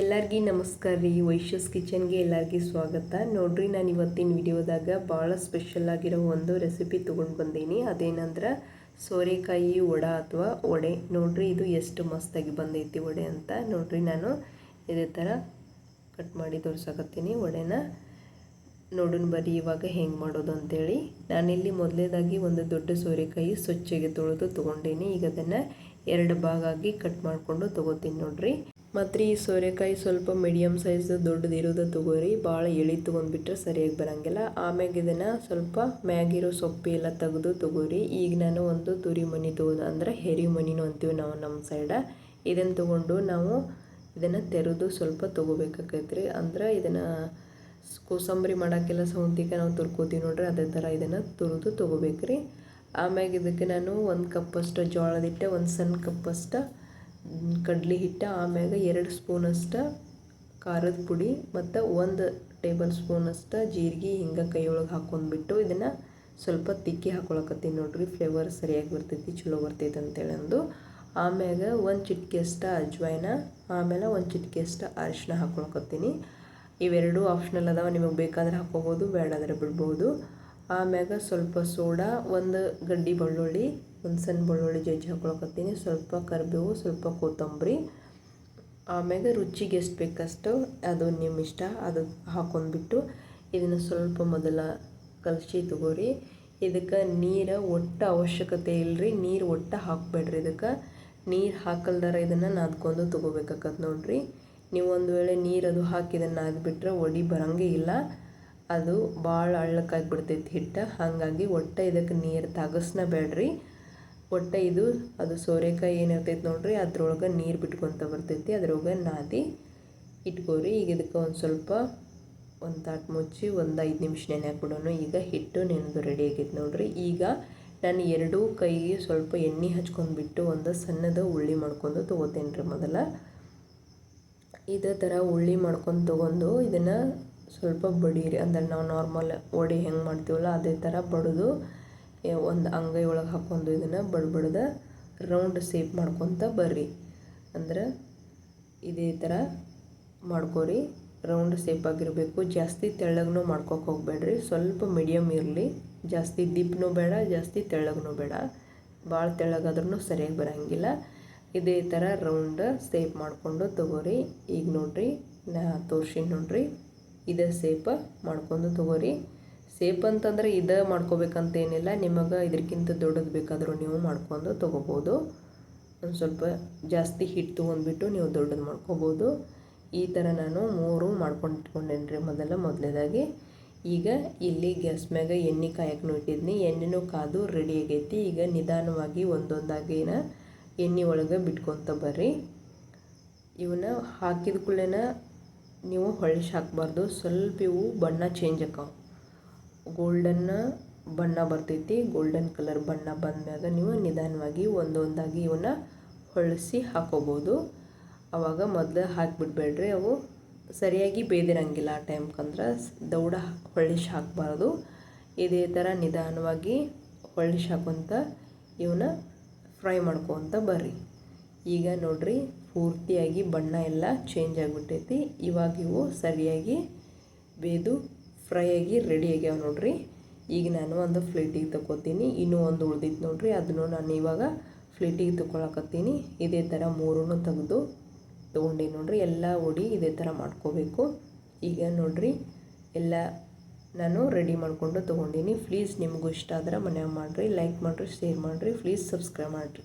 ಎಲ್ಲರಿಗೂ ನಮಸ್ಕಾರ ರೀ. ವೈಶ್ಯಸ್ ಕಿಚನ್ಗೆ ಎಲ್ಲರಿಗೂ ಸ್ವಾಗತ. ನೋಡ್ರಿ, ನಾನು ಇವತ್ತಿನ ವಿಡಿಯೋದಾಗ ಭಾಳ ಸ್ಪೆಷಲ್ ಆಗಿರೋ ಒಂದು ರೆಸಿಪಿ ತೊಗೊಂಡು ಬಂದೀನಿ. ಅದೇನಂದ್ರೆ ಸೋರೆಕಾಯಿ ವಡ ಅಥವಾ ವಡೆ. ನೋಡ್ರಿ, ಇದು ಎಷ್ಟು ಮಸ್ತಾಗಿ ಬಂದೈತಿ ವಡೆ ಅಂತ. ನೋಡ್ರಿ, ನಾನು ಇದೇ ಥರ ಕಟ್ ಮಾಡಿ ತೋರ್ಸಕತ್ತೀನಿ ವಡೆನ. ನೋಡೋಣ ಬರ್ರಿ, ಇವಾಗ ಹೆಂಗೆ ಮಾಡೋದು ಅಂತೇಳಿ. ನಾನಿಲ್ಲಿ ಮೊದಲೇದಾಗಿ ಒಂದು ದೊಡ್ಡ ಸೋರೆಕಾಯಿ ಸ್ವಚ್ಛಗೆ ತೊಳೆದು ತೊಗೊಂಡೀನಿ. ಈಗ ಅದನ್ನು ಎರಡು ಭಾಗ ಆಗಿ ಕಟ್ ಮಾಡಿಕೊಂಡು ತೊಗೋತೀನಿ ನೋಡ್ರಿ. ಮತ್ತು ಈ ಸೋರೆಕಾಯಿ ಸ್ವಲ್ಪ ಮೀಡಿಯಮ್ ಸೈಜ್ ದೊಡ್ಡದಿರೋದು ತಗೋರಿ ಭಾಳ ಎಳಿ ತೊಗೊಂಡ್ಬಿಟ್ರೆ ಸರಿಯಾಗಿ ಬರೋಂಗಿಲ್ಲ. ಆಮ್ಯಾಗ ಇದನ್ನು ಸ್ವಲ್ಪ ಮ್ಯಾಗಿರೋ ಸೊಪ್ಪು ಎಲ್ಲ ತೆಗೆದು ತೊಗೋರಿ. ಈಗ ನಾನು ಒಂದು ತುರಿ ಮನಿ ತೊಗೋದು ಅಂದ್ರೆ ಹೆರಿ ಮನಿನೂ ಅಂತೀವಿ ನಾವು ನಮ್ಮ ಸೈಡ ಇದನ್ನು ತೊಗೊಂಡು ನಾವು ಇದನ್ನು ತೆರೆದು ಸ್ವಲ್ಪ ತೊಗೋಬೇಕಾಕೈತ್ರಿ. ಅಂದ್ರೆ ಇದನ್ನು ಕೋಸಂಬರಿ ಮಾಡೋಕ್ಕೆಲ್ಲ ಸೌಂತಿಗೆ ನಾವು ತುರ್ಕೋತೀವಿ ನೋಡ್ರಿ, ಅದೇ ಥರ ಇದನ್ನು ತುರಿದು ತೊಗೋಬೇಕ್ರಿ. ಆಮ್ಯಾಗ ಇದಕ್ಕೆ ನಾನು ಒಂದು ಕಪ್ಪಷ್ಟು ಜೋಳದಿಟ್ಟೆ ಒಂದು ಸಣ್ಣ ಕಪ್ಪಷ್ಟು ಕಡ್ಲೆ ಹಿಟ್ಟು, ಆಮ್ಯಾಗ ಎರಡು ಸ್ಪೂನಷ್ಟು ಖಾರದ ಪುಡಿ ಮತ್ತು ಒಂದು ಟೇಬಲ್ ಸ್ಪೂನಷ್ಟು ಜೀರಿಗೆ ಹಿಂಗೆ ಕೈಯೊಳಗೆ ಹಾಕ್ಕೊಂಡ್ಬಿಟ್ಟು ಇದನ್ನು ಸ್ವಲ್ಪ ತಿಕ್ಕಿ ಹಾಕೊಳಕತ್ತೀನಿ ನೋಡ್ರಿ ಫ್ಲೇವರ್ ಸರಿಯಾಗಿ ಬರ್ತೈತಿ, ಚಲೋ ಬರ್ತೈತೆ ಅಂತೇಳಿ ಅಂದು. ಆಮ್ಯಾಗ ಒಂದು ಚಿಟಿಕೆಯಷ್ಟು ಅಜ್ವಾಯ್ನ, ಆಮೇಲೆ ಒಂದು ಚಿಟಿಕೆಯಷ್ಟು ಅರಿಶಿನ ಹಾಕೊಳಕತ್ತೀನಿ. ಇವೆರಡೂ ಆಪ್ಷನಲ್ ಅದಾವ, ನಿಮಗೆ ಬೇಕಾದ್ರೆ ಹಾಕ್ಕೋಬೋದು ಬೇಡಾದರೆ ಬಿಡ್ಬೋದು. ಆಮ್ಯಾಗ ಸ್ವಲ್ಪ ಸೋಡಾ, ಒಂದು ಗಡ್ಡಿ ಬೆಳ್ಳುಳ್ಳಿ, ಒಂದು ಸಣ್ಣ ಬೆಳ್ಳುಳ್ಳಿ ಜಜ್ಜಿ ಹಾಕೊಳಕತ್ತೀನಿ. ಸ್ವಲ್ಪ ಕರಿಬೇವು, ಸ್ವಲ್ಪ ಕೊತ್ತಂಬರಿ. ಆಮ್ಯಾಗ ರುಚಿಗೆ ಎಷ್ಟು ಬೇಕಷ್ಟು ಅದು ನಿಮ್ಮ ಇಷ್ಟ ಅದು ಹಾಕೊಂಡ್ಬಿಟ್ಟು ಇದನ್ನು ಸ್ವಲ್ಪ ಮೊದಲ ಕಲಸಿ ತಗೋರಿ. ಇದಕ್ಕೆ ನೀರು ಒಟ್ಟು ಅವಶ್ಯಕತೆ ಇಲ್ಲರಿ ನೀರು ಒಟ್ಟು ಹಾಕಬೇಡ್ರಿ ಇದಕ್ಕೆ. ನೀರು ಹಾಕಲ್ದಾರ ಇದನ್ನು ನಾದ್ಕೊಂಡು ತೊಗೋಬೇಕಾಗತ್ತೆ ನೋಡ್ರಿ. ನೀವು ಒಂದು ವೇಳೆ ನೀರು ಅದು ಹಾಕಿ ನಾದ್ಬಿಟ್ರೆ ಒಡಿ ಬರೋಂಗೇ ಇಲ್ಲ. ಅದು ಭಾಳ ಹಳ್ಳಕ್ಕಾಗಿ ಬಿಡ್ತೈತಿ ಹಿಟ್ಟು. ಹಾಗಾಗಿ ಒಟ್ಟು ಇದಕ್ಕೆ ನೀರು ತಗಸ್ನ ಬೇಡ್ರಿ. ಒಟ್ಟು ಇದು, ಅದು ಸೋರೆಕಾಯಿ ಏನಿರ್ತೈತೆ ನೋಡ್ರಿ, ಅದ್ರೊಳಗೆ ನೀರು ಬಿಟ್ಕೊತ ಬರ್ತೈತಿ. ಅದ್ರೊಳಗೆ ನಾದಿ ಇಟ್ಕೋರಿ. ಈಗ ಇದಕ್ಕೆ ಒಂದು ಸ್ವಲ್ಪ, ಒಂದು ತಾಟ್ ಮುಚ್ಚಿ ಒಂದು ಐದು ನಿಮಿಷ ನೆನೆ ಹಾಕ್ಬಿಡೋಣ ಈಗ ಹಿಟ್ಟು ನೆನೆದು ರೆಡಿ ಆಗೈತೆ ನೋಡ್ರಿ. ಈಗ ನಾನು ಎರಡೂ ಕೈಗೆ ಸ್ವಲ್ಪ ಎಣ್ಣೆ ಹಚ್ಕೊಂಡ್ಬಿಟ್ಟು ಒಂದು ಸಣ್ಣದ ಉಳ್ಳಿ ಮಾಡ್ಕೊಂಡು ತೊಗೋತೇನೆ ರೀ ಮೊದಲ. ಇದೇ ಥರ ಉಳ್ಳಿ ಮಾಡ್ಕೊಂಡು ತೊಗೊಂಡು ಇದನ್ನು ಸ್ವಲ್ಪ ಬಡೀರಿ ಅಂದ್ರೆ ನಾವು ನಾರ್ಮಲ್ ವಡೆ ಹೆಂಗೆ ಮಾಡ್ತೀವಲ್ಲ ಅದೇ ಥರ ಬಡಿದು ಒಂದು ಅಂಗೈ ಒಳಗೆ ಹಾಕ್ಕೊಂಡು ಇದನ್ನು ಬಡ್ಬಡ್ದ ರೌಂಡ್ ಸೇಪ್ ಮಾಡ್ಕೊತ ಬರ್ರಿ. ಅಂದ್ರೆ ಇದೇ ಥರ ಮಾಡ್ಕೊರಿ. ರೌಂಡ್ ಸೇಪ್ ಆಗಿರಬೇಕು. ಜಾಸ್ತಿ ತೆಳ್ಳಗೂ ಮಾಡ್ಕೊಕ್ಕೆ ಹೋಗ್ಬೇಡ್ರಿ. ಸ್ವಲ್ಪ ಮೀಡಿಯಮ್ ಇರಲಿ. ಜಾಸ್ತಿ ದಿಪ್ನೂ ಬೇಡ, ಜಾಸ್ತಿ ತೆಳ್ಳಗೂ ಬೇಡ. ಭಾಳ ತೆಳ್ಳಗಾದ್ರೂ ಸರಿಯಾಗಿ ಬರೋಂಗಿಲ್ಲ. ಇದೇ ಥರ ರೌಂಡ್ ಸೇಪ್ ಮಾಡಿಕೊಂಡು ತೊಗೋರಿ. ಈಗ ನೋಡ್ರಿ, ನಾ ತೋರ್ಸಿನಿ ನೋಡ್ರಿ. ಇದೇ ಸೇಪ ಮಾಡ್ಕೊಂಡು ತೊಗೋರಿ. ಸೇಪ್ ಅಂತಂದರೆ ಇದು ಮಾಡ್ಕೋಬೇಕಂತೇನಿಲ್ಲ ನಿಮಗೆ ಇದಕ್ಕಿಂತ ದೊಡ್ಡದು ಬೇಕಾದರೂ ನೀವು ಮಾಡ್ಕೊಂಡು ತೊಗೋಬೋದು. ಒಂದು ಸ್ವಲ್ಪ ಜಾಸ್ತಿ ಹಿಟ್ಟು ತೊಗೊಂಡ್ಬಿಟ್ಟು ನೀವು ದೊಡ್ಡದು ಮಾಡ್ಕೋಬೋದು. ಈ ಥರ ನಾನು ಮೂರು ಮಾಡ್ಕೊಂಡು ಇಟ್ಕೊಂಡೇನಿ ರೀ ಮೊದಲ ಮೊದಲೇದಾಗಿ ಈಗ ಇಲ್ಲಿ ಗ್ಯಾಸ್ ಮ್ಯಾಗ ಎಣ್ಣೆ ಕಾಯಕ್ಕೆ ಇಟ್ಟಿದ್ನಿ. ಎಣ್ಣೆನೂ ಕಾದು ರೆಡಿ ಆಗೈತಿ. ಈಗ ನಿಧಾನವಾಗಿ ಒಂದೊಂದಾಗಿನ ಎಣ್ಣೆ ಒಳಗೆ ಬಿಟ್ಕೊತ ಬರ್ರಿ. ಇವನ್ನ ಹಾಕಿದ ಕೂಡಲೇನ ನೀವು ಹೊಳ್ಳಿಸಿ ಹಾಕಬಾರ್ದು ಸ್ವಲ್ಪ ಇವು ಬಣ್ಣ ಚೇಂಜ್ ಆಕಾವು ಗೋಲ್ಡನ್ ಬಣ್ಣ ಬರ್ತೈತಿ. ಗೋಲ್ಡನ್ ಕಲರ್ ಬಣ್ಣ ಬಂದಾಗ ನೀವು ನಿಧಾನವಾಗಿ ಒಂದೊಂದಾಗಿ ಇವನ್ನ ಹೊಳಿಸಿ ಹಾಕೋಬೋದು. ಆವಾಗ ಮೊದಲು ಹಾಕಿಬಿಡ್ಬೇಡ್ರಿ. ಅವು ಸರಿಯಾಗಿ ಬೇದಿರಂಗಿಲ್ಲ ಆ ಟೈಮ್ಕಂದ್ರೆ ದೌಡ ಹೊಳ್ಳಿಸಿ ಹಾಕಬಾರ್ದು ಇದೇ ಥರ ನಿಧಾನವಾಗಿ ಹೊಳ್ಳಿಸಿ ಹಾಕೊತ ಇವನ್ನ ಫ್ರೈ ಮಾಡ್ಕೊತ ಬರ್ರಿ. ಈಗ ನೋಡ್ರಿ ಪೂರ್ತಿಯಾಗಿ ಬಣ್ಣ ಎಲ್ಲ ಚೇಂಜ್ ಆಗಿಬಿಟ್ಟೈತಿ. ಇವಾಗ ಇವು ಸರಿಯಾಗಿ ಬೇದು ಫ್ರೈ ಆಗಿ ರೆಡಿ ಆಗ್ಯಾವ ನೋಡ್ರಿ. ಈಗ ನಾನು ಒಂದು ಫ್ಲೇಟಿಗೆ ತಗೋತೀನಿ ಇನ್ನೂ ಒಂದು ಉಳ್ದಿತ್ತು ನೋಡ್ರಿ. ಅದನ್ನು ನಾನು ಇವಾಗ ಫ್ಲೇಟಿಗೆ ತಗೊಳಕತ್ತೀನಿ ಇದೇ ಥರ ಮೂರೂ ತೆಗೆದು ತೊಗೊಂಡಿ ನೋಡ್ರಿ. ಎಲ್ಲ ಉಡಿ ಇದೇ ಥರ ಮಾಡ್ಕೋಬೇಕು. ಈಗ ನೋಡ್ರಿ, ಎಲ್ಲ ನಾನು ರೆಡಿ ಮಾಡಿಕೊಂಡು ತೊಗೊಂಡೀನಿ. ಪ್ಲೀಸ್ ನಿಮಗೂ ಇಷ್ಟ ಆದ್ರೆ ಮನ್ಯಾಗ ಮಾಡಿರಿ ಲೈಕ್ ಮಾಡಿರಿ ಶೇರ್ ಮಾಡಿರಿ. ಪ್ಲೀಸ್ ಸಬ್ಸ್ಕ್ರೈಬ್ ಮಾಡಿರಿ.